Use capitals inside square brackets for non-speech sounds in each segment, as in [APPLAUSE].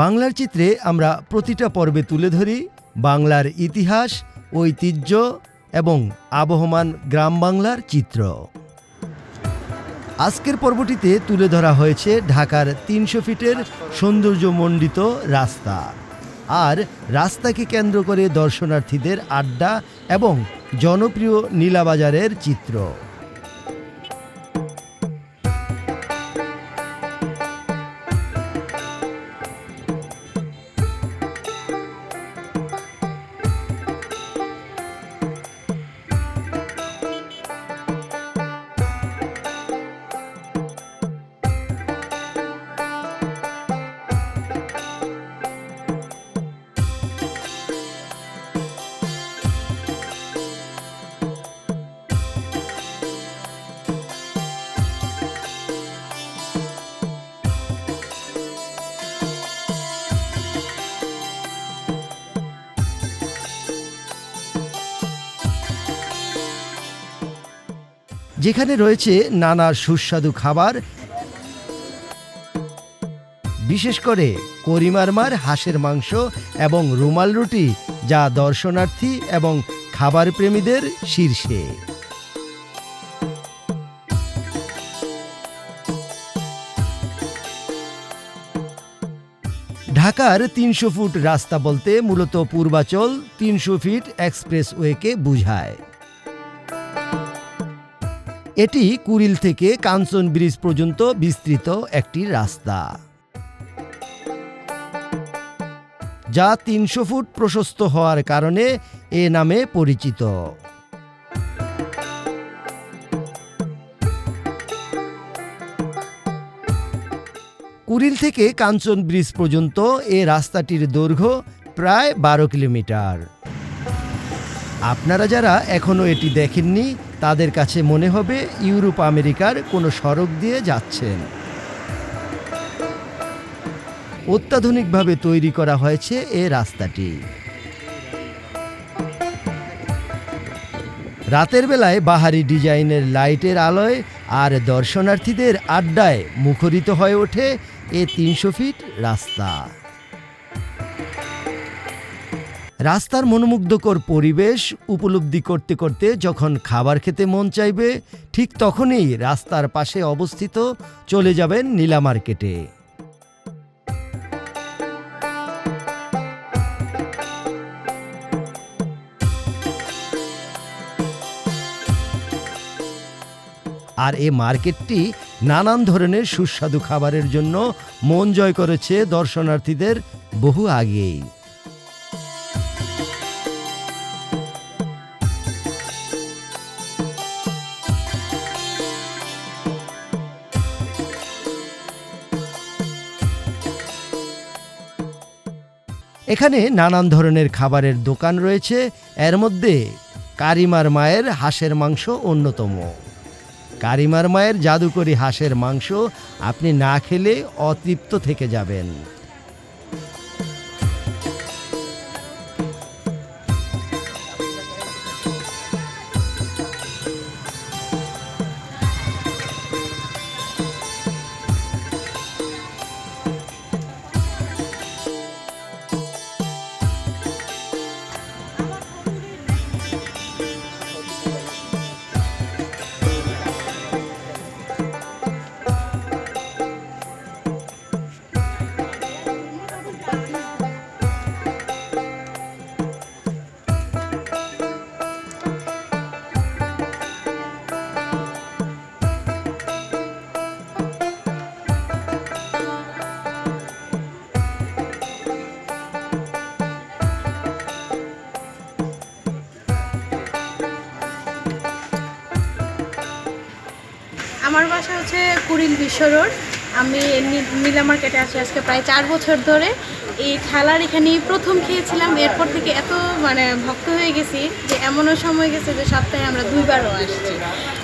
বাংলার চিত্রে আমরা প্রতিটা পর্বে তুলে ধরি বাংলার ইতিহাস, ঐতিহ্য এবং আবহমান গ্রাম বাংলার চিত্র। আজকের পর্বটিতে তুলে ধরা হয়েছে ঢাকার তিনশো ফিটের সৌন্দর্যমণ্ডিত রাস্তা। আর রাস্তাকে কেন্দ্র করে দর্শনার্থীদের আড্ডা এবং জনপ্রিয় নীলাবাজারের চিত্র। যেখানে রয়েছে নানা সুস্বাদু খাবার। বিশেষ করে করিমারমার হাঁসের মাংস এবং রুমাল রুটি, যা দর্শনার্থী এবং খাবার প্রেমীদের শীর্ষে। ঢাকার তিনশো ফুট রাস্তা বলতে মূলত পূর্বাচল তিনশো ফিট এক্সপ্রেসওয়েকে বোঝায়। এটি কুড়িল থেকে কাঞ্চন ব্রিজ পর্যন্ত বিস্তৃত একটি রাস্তা। যা তিনশো ফুট প্রশস্ত হওয়ার কারণে এ নামে পরিচিত। কুড়িল থেকে কাঞ্চন ব্রিজ পর্যন্ত এ রাস্তাটির দৈর্ঘ্য প্রায় বারো কিলোমিটার। আপনারা যারা এখনও এটি দেখেননি তাদের কাছে মনে হবে ইউরোপ আমেরিকার কোনো সড়ক দিয়ে যাচ্ছেন। অত্যাধুনিকভাবে তৈরি করা হয়েছে এ রাস্তাটি। রাতের বেলায় বাহারি ডিজাইনের লাইটের আলোয় আর দর্শনার্থীদের আড্ডায় মুখরিত হয়ে ওঠে এ তিনশো ফিট রাস্তা। রাস্তার মনোমুগ্ধকর পরিবেশ উপলব্ধি করতে করতে যখন খাবার খেতে মন চাইবে, ঠিক তখনই রাস্তার পাশে অবস্থিত চলে যাবেন নীলা মার্কেটে। আর এই মার্কেটটি নানান ধরনের সুস্বাদু খাবারের জন্য মন জয় করেছে দর্শনার্থীদের বহু আগেই। এখানে নানান ধরনের খাবারের দোকান রয়েছে। এর মধ্যে কারিমার মায়ের হাঁসের মাংস অন্যতম। কারিমার মায়ের জাদুকরি হাঁসের মাংস আপনি না খেলে অতৃপ্ত থেকে যাবেন। আমার বাসা হচ্ছে কুড়িল বিশ্ব রোড। আমি নীলা মার্কেটে আছি আজকে প্রায় চার বছর ধরে। এই থালার এখানে প্রথম খেয়েছিলাম। এরপর থেকে এত মানে ভক্ত হয়ে গেছি যে এমনও সময় গেছে যে সপ্তাহে আমরা দুইবারও আসছি।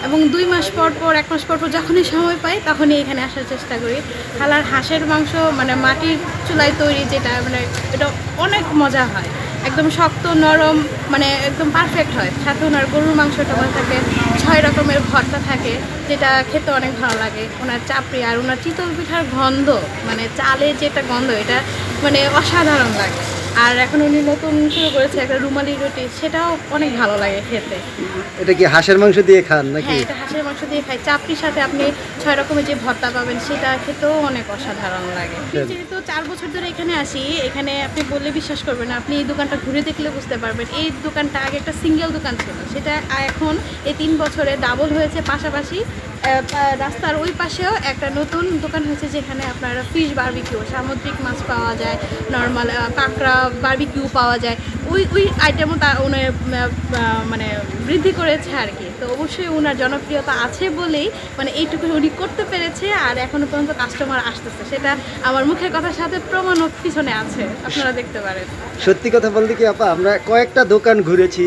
এবং দুই মাস পর পর, এক মাস পর পর যখনই সময় পাই, তখনই এখানে আসার চেষ্টা করি। থালার হাঁসের মাংস মানে মাটির চুলায় তৈরি যেটা মানে এটা অনেক মজা হয়। একদম শক্ত, নরম মানে একদম পারফেক্ট হয়। সাথে ওনার গরুর মাংসটা মনে থাকে, ছয় রকমের ভর্তা থাকে, যেটা খেতে অনেক ভালো লাগে। ওনার চাপড়ি আর ওনার চিতল পিঠার গন্ধ মানে চালে যেটা গন্ধ, এটা মানে অসাধারণ লাগে। আর এখন উনি নতুন শুরু করেছে একটা রুমালি রুটি সেটাও অনেক ভালো লাগে খেতে। এটা কি হাঁসের মাংস দিয়ে খান নাকি? হ্যাঁ এটা হাঁসের মাংস দিয়ে খাই। চাপটির সাথে আপনি ছয় রকমের যে ভর্তা পাবেন সেটা খেতেও অনেক অসাধারণ লাগে। যেহেতু চার বছর ধরে এখানে আসি এখানে আপনি বললে বিশ্বাস করবেন না আপনি এই দোকানটা ঘুরে দেখলে বুঝতে পারবেন। এই দোকানটা আগে একটা সিঙ্গেল দোকান ছিল সেটা এখন এই তিন বছরে ডাবল হয়েছে। পাশাপাশি রাস্তার ওই পাশেও একটা নতুন দোকান হয়েছে যেখানে আপনার ফিশ বার্বিকিউ সামুদ্রিক মাছ পাওয়া যায় নর্মাল কাঁকড়া বার্বিকিউ পাওয়া যায়। ওই ওই আইটেমও তা আহ, মানে বৃদ্ধি করেছে আর কি। তো অবশ্যই ওনার জনপ্রিয়তা আছে বলেই মানে এইটুকু উনি করতে পেরেছে আর এখনও পর্যন্ত কাস্টমার আসতেছে। সেটা আমার মুখের কথার সাথে প্রমাণও পিছনে আছে। আপনারা দেখতে পারেন। সত্যি কথা বলতে কি আপা আমরা কয়েকটা দোকান ঘুরেছি।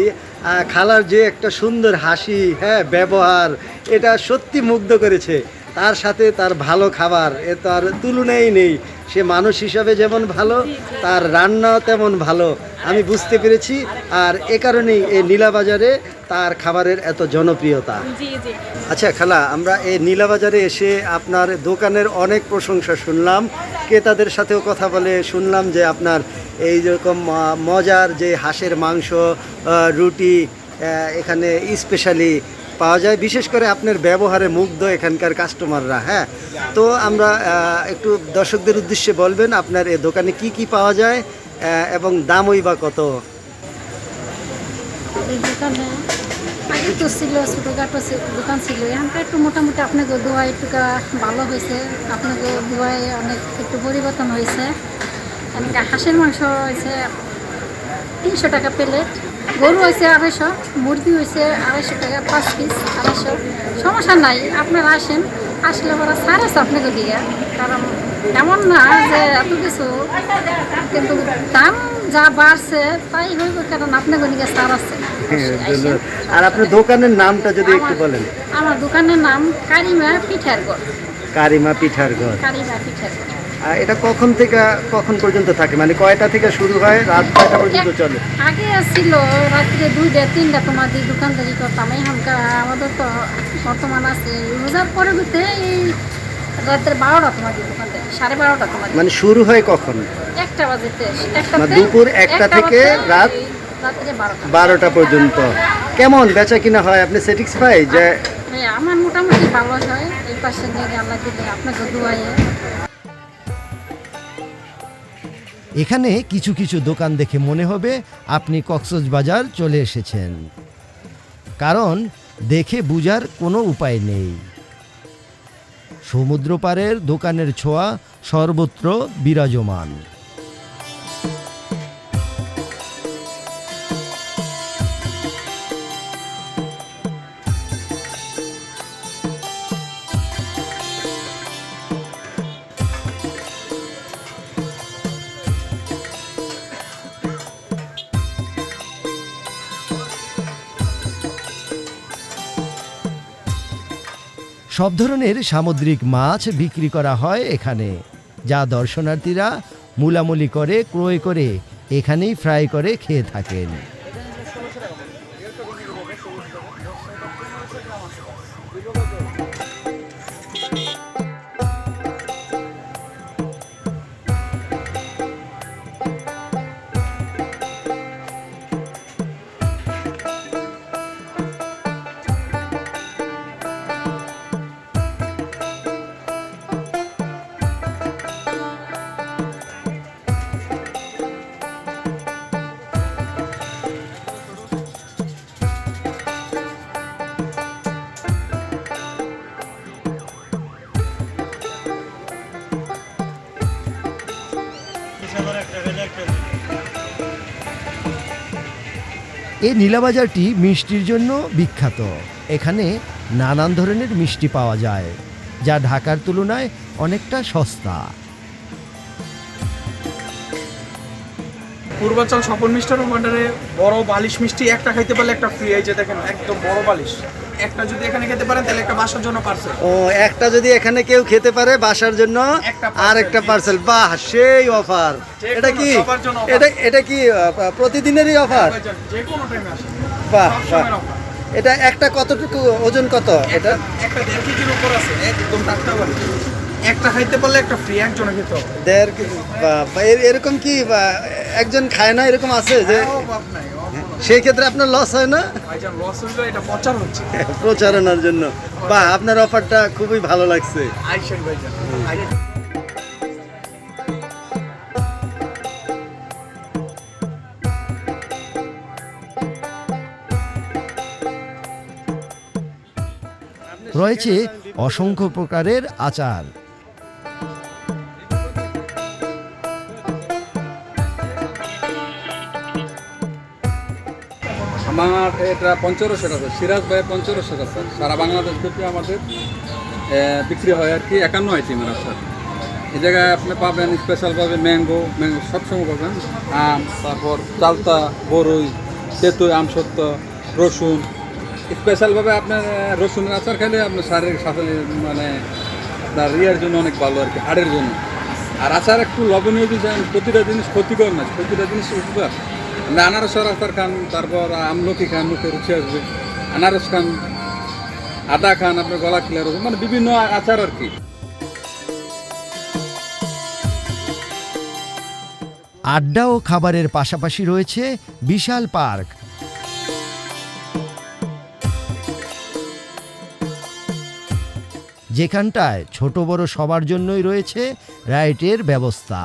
খালার যে একটা সুন্দর হাসি হ্যাঁ ব্যবহার এটা সত্যি মুগ্ধ করেছে। তার সাথে তার ভালো খাবার এ তার তুলনাই নেই। সে মানুষ হিসাবে যেমন ভালো তার রান্নাও তেমন ভালো। আমি বুঝতে পেরেছি আর এ কারণেই এই নীলাবাজারে তার খাবারের এত জনপ্রিয়তা। আচ্ছা খালা আমরা এই নীলাবাজারে এসে আপনার দোকানের অনেক প্রশংসা শুনলাম। ক্রেতাদের সাথেও কথা বলে শুনলাম যে আপনার এই রকম ম- মজার যে হাঁসের মাংস রুটি এখানে স্পেশালি পাওয়া যায়, বিশেষ করে আপনার ব্যবহারে মুগ্ধ এখানকার কাস্টমাররা হ্যাঁ? তো আমরা একটু দর্শকদের উদ্দেশ্যে বলবেন, আপনার এই দোকানে কি কি পাওয়া যায় এবং দামই বা কত? আগে তো ছিল, ছোটোখাটো দোকান ছিল। এখানকার একটু মোটামুটি আপনাকে দোয়া একটু ভালো হয়েছে। আপনাকে দোয়ায় অনেক একটু পরিবর্তন হয়েছে। এমনকি হাঁসের মাংস হয়েছে তিনশো টাকা প্লেট। গরু হয়েছে আড়াইশো মুরগি হয়েছে আড়াইশো টাকা পাঁচ পিস আড়াইশো। সমস্যা নাই আপনারা আসেন। আসলে ওরা ছাড় আছে আপনাকে দিয়ে কারণ এমন না যে এত কিছু কিন্তু দাম যা বাড়ছে তাই হইব কারণ আপনাকে দিকে ছাড় আছে। আর আপনার দোকানের নামটা যদি একটু বলেন। আমার দোকানের নাম কারিমা পিঠার ঘর কারিমা পিঠার ঘর কারিমা পিঠার ঘর এটা কখন থেকে কখন পর্যন্ত থাকে? মানে কয়টা থেকে শুরু হয়? রাত কয়টা পর্যন্ত চলে? আগে ছিল রাত্রে দুইটা তিনটা তোমাদের দোকানদারি করতাম। এই হামকা আমাদের তো বর্তমান আছে। রোজার পরে ঘুরতে এই রাত্রে বারোটা তোমাদের দোকানদারি সাড়ে বারোটা তোমাদের মানে শুরু হয় কখন? একটা বাজেতে একটা মানে দুপুর একটা থেকে রাত বারোটা। পর্যন্ত। কেমন বেচা কিনা হয়? আপনি স্যাটিসফাই যে আমার মোটামুটি ভালো হয়। এই পাশে আল্লাহ দিলে আপনাকে দুয়াইয়ে এখানে কিছু কিছু দোকান দেখে মনে হবে আপনি কক্সবাজার চলে এসেছেন। কারণ দেখে বুঝার কোনো উপায় নেই। সমুদ্র পাড়ের দোকানের ছোঁয়া সর্বত্র বিরাজমান। সব ধরনের সামুদ্রিক মাছ বিক্রি করা হয় এখানে, যা দর্শনার্থীরা মূলামুলি করে, ক্রয় করে, এখানেই ফ্রাই করে খেয়ে থাকেন। এই নীলাবাজারটি মিষ্টির জন্য বিখ্যাত। এখানে নানান ধরনের মিষ্টি পাওয়া যায়, যা ঢাকার তুলনায় অনেকটা সস্তা। পূর্বাঞ্চল সফল মিষ্টান্ন ভান্ডারে বড় বালিশ মিষ্টি একটা খাইতে পারলে একটা ফ্রি যে দেখেন, একদম বড় বালিশ। একটা যদি এখানে খেতে পারেন তাহলে একটা বাসার জন্য পার্সেল ও একটা যদি এখানে কেউ খেতে পারে বাসার জন্য আর একটা পার্সেল বাহ সেই অফার এটা কি। এটা এটা কি প্রতিদিনেরই অফার যে কোনো টাইমে আসেন বাহ বাহ। এটা একটা কতটুকু ওজন কত এটা? একটা দেড় কেজির উপর আছে একদম একটা খাইতে পারলে একটা ফ্রি একজনে খেতে হবে। দেড় কেজি এরকম কি একজন খায় না এরকম আছে যে সেই ক্ষেত্রে আপনার লস হয় না? লস হইল এটা প্রচার হচ্ছে। [LAUGHS] প্রচারণার জন্য। বাহ আপনার অফারটা খুবই ভালো লাগছে। আইসেন ভাইজান রয়েছে অসংখ্য প্রকারের আচার। আমার এটা পঞ্চরসের আছে সিরাজ ভাই পঞ্চরসের আছে সারা বাংলাদেশ থেকে আমাদের বিক্রি হয় আর কি একান্ন আইটেমের আচার এই জায়গায় আপনি পাবেন স্পেশাল পাবেন ম্যাঙ্গো ম্যাঙ্গো সবসময় পাবেন। আম, তারপর চালতা, বরই তেঁতুই আমসত্ব রসুন। স্পেশালভাবে আপনার রসুনের আচার খেলে আপনার শারীরিক সাথে মানে আপনার ইয়ের জন্য অনেক ভালো আর কি, হাড়ের জন্য। আর আচার একটু লবণীয় দিয়েছেন প্রতিটা জিনিস ক্ষতিকর না, প্রতিটা জিনিস উপকার। আপনি আনারসের আচার খান, তারপর আমলকি খান, মুখে রুচি আসবে। আনারস খান, আদা খান, আপনার গলা হবে মানে বিভিন্ন আচার আর কি। আড্ডা ও খাবারের পাশাপাশি রয়েছে বিশাল পার্ক। যেখানটায় ছোট বড় সবার জন্যই রয়েছে রাইটের ব্যবস্থা।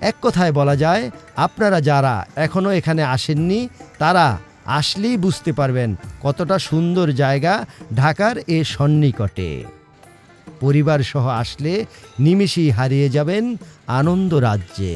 এক কথায় বলা যায়, আপনারা যারা এখনও এখানে আসেননি, তারা আসলেই বুঝতে পারবেন কতটা সুন্দর জায়গা ঢাকার এ সন্নিকটে। পরিবার সহ আসলে নিমিষেই হারিয়ে যাবেন আনন্দ রাজ্যে।